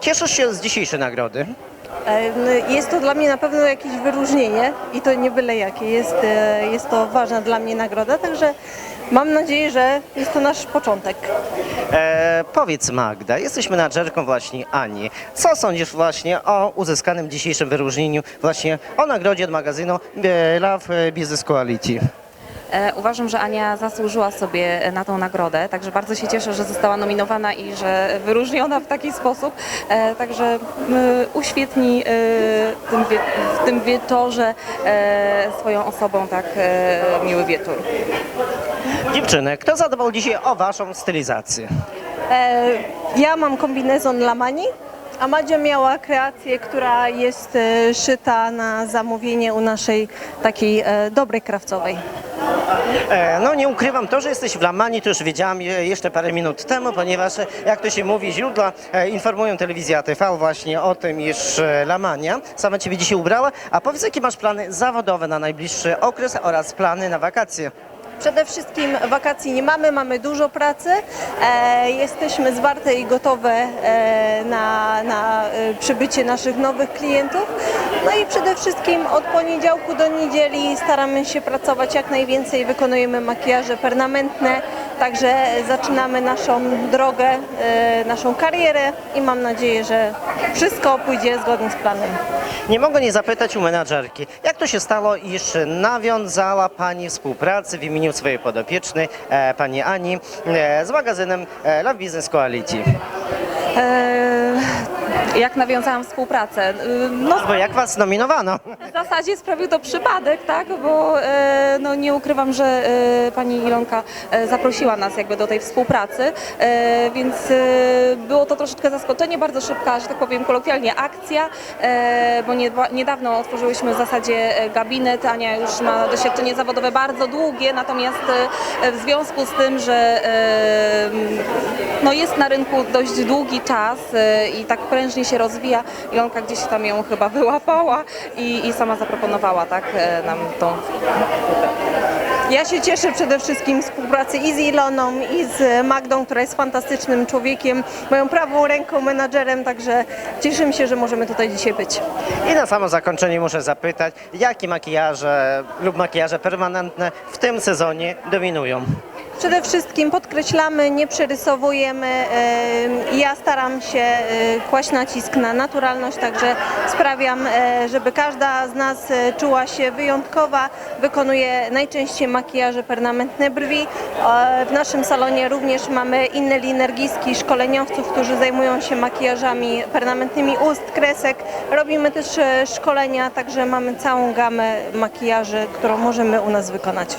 cieszysz się z dzisiejszej nagrody? Jest to dla mnie na pewno jakieś wyróżnienie i to nie byle jakie. Jest, e, jest to ważna dla mnie nagroda, także mam nadzieję, że jest to nasz początek. E, powiedz Magda, jesteś menadżerką właśnie Ani. Co sądzisz właśnie o uzyskanym dzisiejszym wyróżnieniu, właśnie o nagrodzie od magazynu Love Business Quality? E, Uważam, że Ania zasłużyła sobie na tą nagrodę, także bardzo się cieszę, że została nominowana i że wyróżniona w taki sposób. E, Także uświetni e, w tym, wie, w tym wieczorze swoją osobą tak miły wieczór. Dziewczyny, kto zadbał dzisiaj o waszą stylizację? Ja mam kombinezon Lamani, a Madzia miała kreację, która jest szyta na zamówienie u naszej takiej dobrej krawcowej. E, No nie ukrywam, to, że jesteś w Lamanii, to już wiedziałam jeszcze parę minut temu, ponieważ jak to się mówi, źródła e, informują telewizja TV właśnie o tym, iż e, Lamania sama Ciebie dzisiaj ubrała. A powiedz, jakie masz plany zawodowe na najbliższy okres oraz plany na wakacje? Przede wszystkim wakacji nie mamy, mamy dużo pracy. E, jesteśmy zwarte i gotowe e, na, na e, przybycie naszych nowych klientów. No i przede wszystkim od poniedziałku do niedzieli staramy się pracować jak najwięcej, wykonujemy makijaże permanentne, także zaczynamy naszą drogę, e, naszą karierę i mam nadzieję, że wszystko pójdzie zgodnie z planem. Nie mogę nie zapytać u menadżerki, jak to się stało, iż nawiązała Pani współpracę w imieniu swojej podopiecznej, Pani Ani, e, z magazynem e, Love Business Quality? E, Jak nawiązałam współpracę? No, Bo jak Was nominowano? W zasadzie sprawił to przypadek, tak, bo no, nie ukrywam, że e, pani Ilonka e, zaprosiła nas jakby do tej współpracy, e, więc było to troszeczkę zaskoczenie, bardzo szybka, że tak powiem kolokwialnie akcja, bo nie, niedawno otworzyłyśmy w zasadzie gabinet, Ania już ma doświadczenie zawodowe bardzo długie, natomiast w związku z tym, że no, jest na rynku dość długi czas i tak prężnie się rozwija, Ilonka gdzieś tam ją chyba wyłapała i, i sama zaproponowała tak, nam tą Ja się cieszę przede wszystkim z współpracy i z Iloną, i z Magdą, która jest fantastycznym człowiekiem, moją prawą ręką, menadżerem, także cieszymy się, że możemy tutaj dzisiaj być. I na samo zakończenie muszę zapytać, jakie makijaże lub makijaże permanentne w tym sezonie dominują? Przede wszystkim podkreślamy, nie przerysowujemy. em, Ja staram się e, kłaść nacisk na naturalność, także sprawiam, e, żeby każda z nas e, czuła się wyjątkowa. Wykonuję najczęściej makijaże permanentne brwi. W naszym salonie również mamy inne linergistki, szkoleniowców, którzy zajmują się makijażami permanentnymi ust, kresek. Robimy też e, szkolenia, także mamy całą gamę makijaży, którą możemy u nas wykonać.